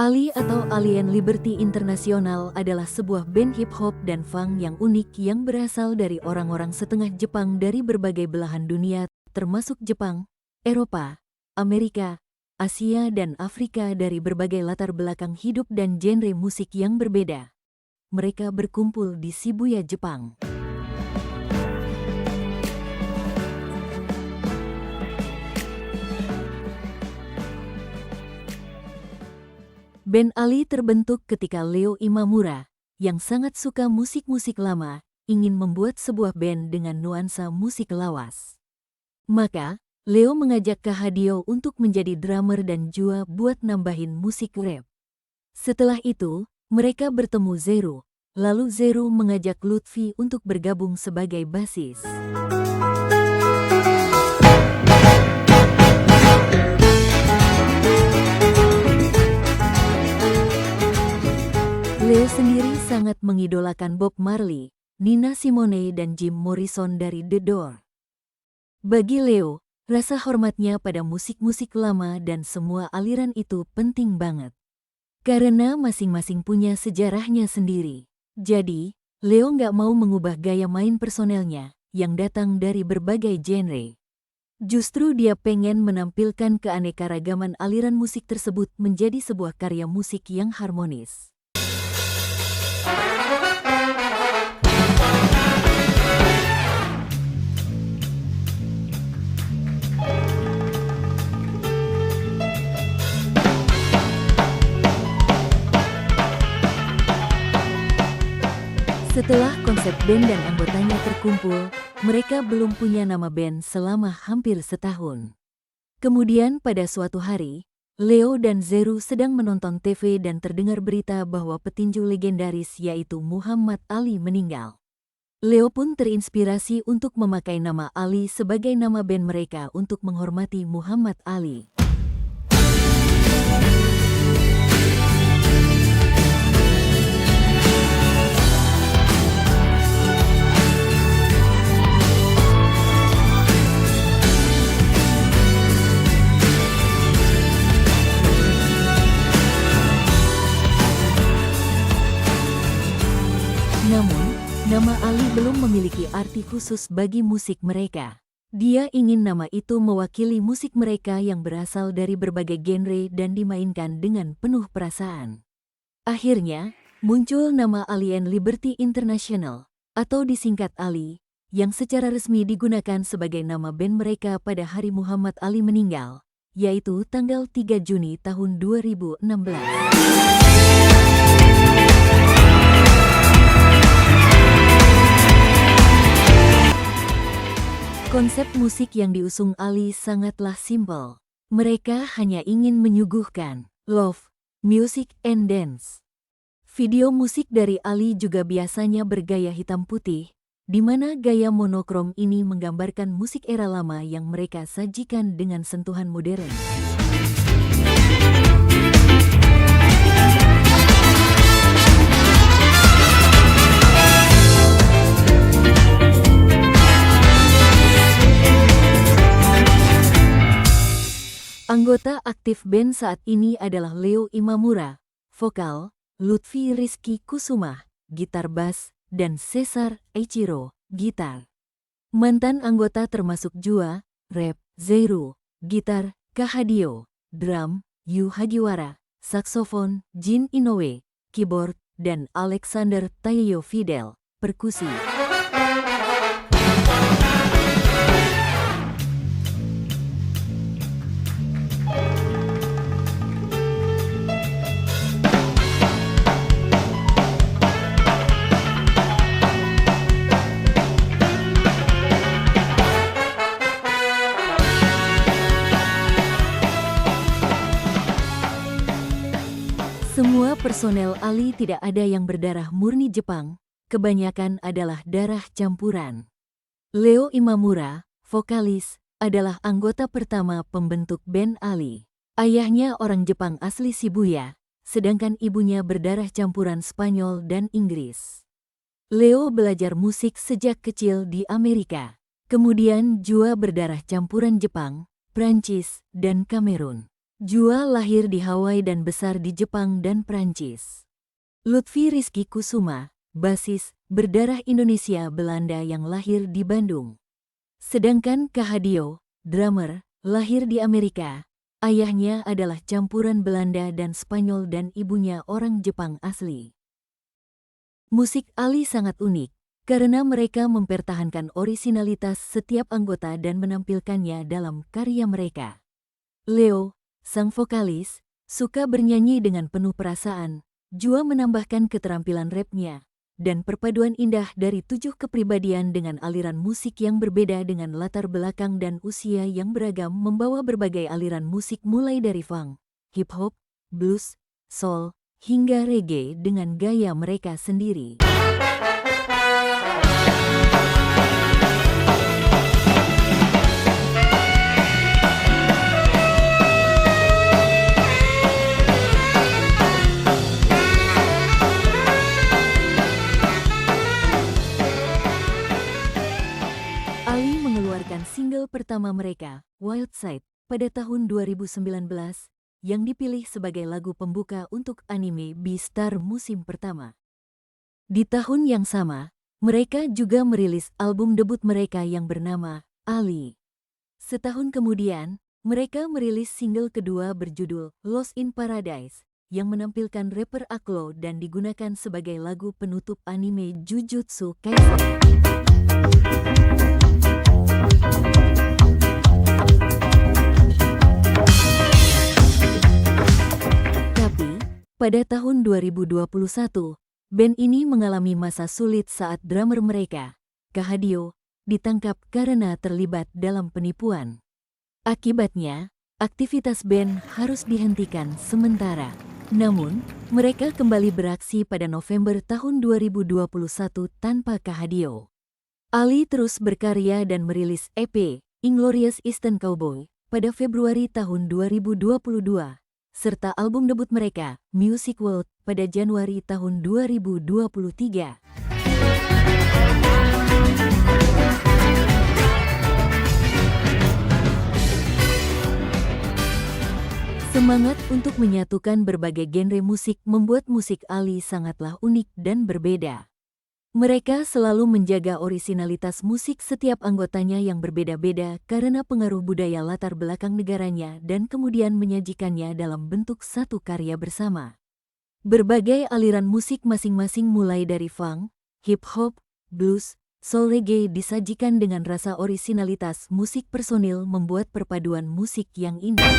Ali atau Alien Liberty International adalah sebuah band hip hop dan funk yang unik yang berasal dari orang-orang setengah Jepang dari berbagai belahan dunia, termasuk Jepang, Eropa, Amerika, Asia dan Afrika dari berbagai latar belakang hidup dan genre musik yang berbeda. Mereka berkumpul di Shibuya, Jepang. Band Ali terbentuk ketika Leo Imamura, yang sangat suka musik-musik lama, ingin membuat sebuah band dengan nuansa musik lawas. Maka, Leo mengajak Kahadio untuk menjadi drummer dan Jua buat nambahin musik rap. Setelah itu, mereka bertemu Zero, lalu Zero mengajak Lutfi untuk bergabung sebagai basis. Sendiri sangat mengidolakan Bob Marley, Nina Simone dan Jim Morrison dari The Door. Bagi Leo, rasa hormatnya pada musik-musik lama dan semua aliran itu penting banget. Karena masing-masing punya sejarahnya sendiri. Jadi, Leo nggak mau mengubah gaya main personelnya yang datang dari berbagai genre. Justru dia pengen menampilkan keanekaragaman aliran musik tersebut menjadi sebuah karya musik yang harmonis. Setelah konsep band dan anggotanya terkumpul, mereka belum punya nama band selama hampir setahun. Kemudian pada suatu hari, Leo dan Zeru sedang menonton TV dan terdengar berita bahwa petinju legendaris yaitu Muhammad Ali meninggal. Leo pun terinspirasi untuk memakai nama Ali sebagai nama band mereka untuk menghormati Muhammad Ali. Nama Ali belum memiliki arti khusus bagi musik mereka. Dia ingin nama itu mewakili musik mereka yang berasal dari berbagai genre dan dimainkan dengan penuh perasaan. Akhirnya, muncul nama Alien Liberty International, atau disingkat Ali, yang secara resmi digunakan sebagai nama band mereka pada hari Muhammad Ali meninggal, yaitu tanggal 3 Juni tahun 2016. Konsep musik yang diusung Ali sangatlah simpel. Mereka hanya ingin menyuguhkan love, music, and dance. Video musik dari Ali juga biasanya bergaya hitam putih, di mana gaya monokrom ini menggambarkan musik era lama yang mereka sajikan dengan sentuhan modern. Anggota aktif band saat ini adalah Leo Imamura, vokal, Lutfi Rizky Kusuma, gitar bass, dan Cesar Eichiro, gitar. Mantan anggota termasuk Jua, rap, Zeiru, gitar, Kahadio, drum, Yu Hagiwara, saksofon, Jin Inoue, keyboard, dan Alexander Tayo Fidel, perkusi. Semua personel Ali tidak ada yang berdarah murni Jepang, kebanyakan adalah darah campuran. Leo Imamura, vokalis, adalah anggota pertama pembentuk band Ali. Ayahnya orang Jepang asli Shibuya, sedangkan ibunya berdarah campuran Spanyol dan Inggris. Leo belajar musik sejak kecil di Amerika. Kemudian Jua berdarah campuran Jepang, Prancis, dan Kamerun. Jua lahir di Hawaii dan besar di Jepang dan Prancis. Lutfi Rizky Kusuma, basis, berdarah Indonesia Belanda yang lahir di Bandung. Sedangkan Kahadio, drummer, lahir di Amerika. Ayahnya adalah campuran Belanda dan Spanyol dan ibunya orang Jepang asli. Musik Ali sangat unik, karena mereka mempertahankan orisinalitas setiap anggota dan menampilkannya dalam karya mereka. Leo, sang vokalis, suka bernyanyi dengan penuh perasaan, Jua menambahkan keterampilan rapnya, dan perpaduan indah dari tujuh kepribadian dengan aliran musik yang berbeda dengan latar belakang dan usia yang beragam membawa berbagai aliran musik mulai dari funk, hip hop, blues, soul, hingga reggae dengan gaya mereka sendiri. Ali mengeluarkan single pertama mereka, Wild Side, pada tahun 2019, yang dipilih sebagai lagu pembuka untuk anime Beastar musim pertama. Di tahun yang sama, mereka juga merilis album debut mereka yang bernama Ali. Setahun kemudian, mereka merilis single kedua berjudul Lost in Paradise, yang menampilkan rapper Aklo dan digunakan sebagai lagu penutup anime Jujutsu Kaisen. Pada tahun 2021, band ini mengalami masa sulit saat drummer mereka, Kahadio, ditangkap karena terlibat dalam penipuan. Akibatnya, aktivitas band harus dihentikan sementara. Namun, mereka kembali beraksi pada November tahun 2021 tanpa Kahadio. Ali terus berkarya dan merilis EP, Inglorious Eastern Cowboy, pada Februari tahun 2022, serta album debut mereka, Music World, pada Januari tahun 2023. Semangat untuk menyatukan berbagai genre musik membuat musik Ali sangatlah unik dan berbeda. Mereka selalu menjaga orisinalitas musik setiap anggotanya yang berbeda-beda karena pengaruh budaya latar belakang negaranya dan kemudian menyajikannya dalam bentuk satu karya bersama. Berbagai aliran musik masing-masing mulai dari funk, hip hop, blues, soul reggae disajikan dengan rasa orisinalitas musik personil membuat perpaduan musik yang indah.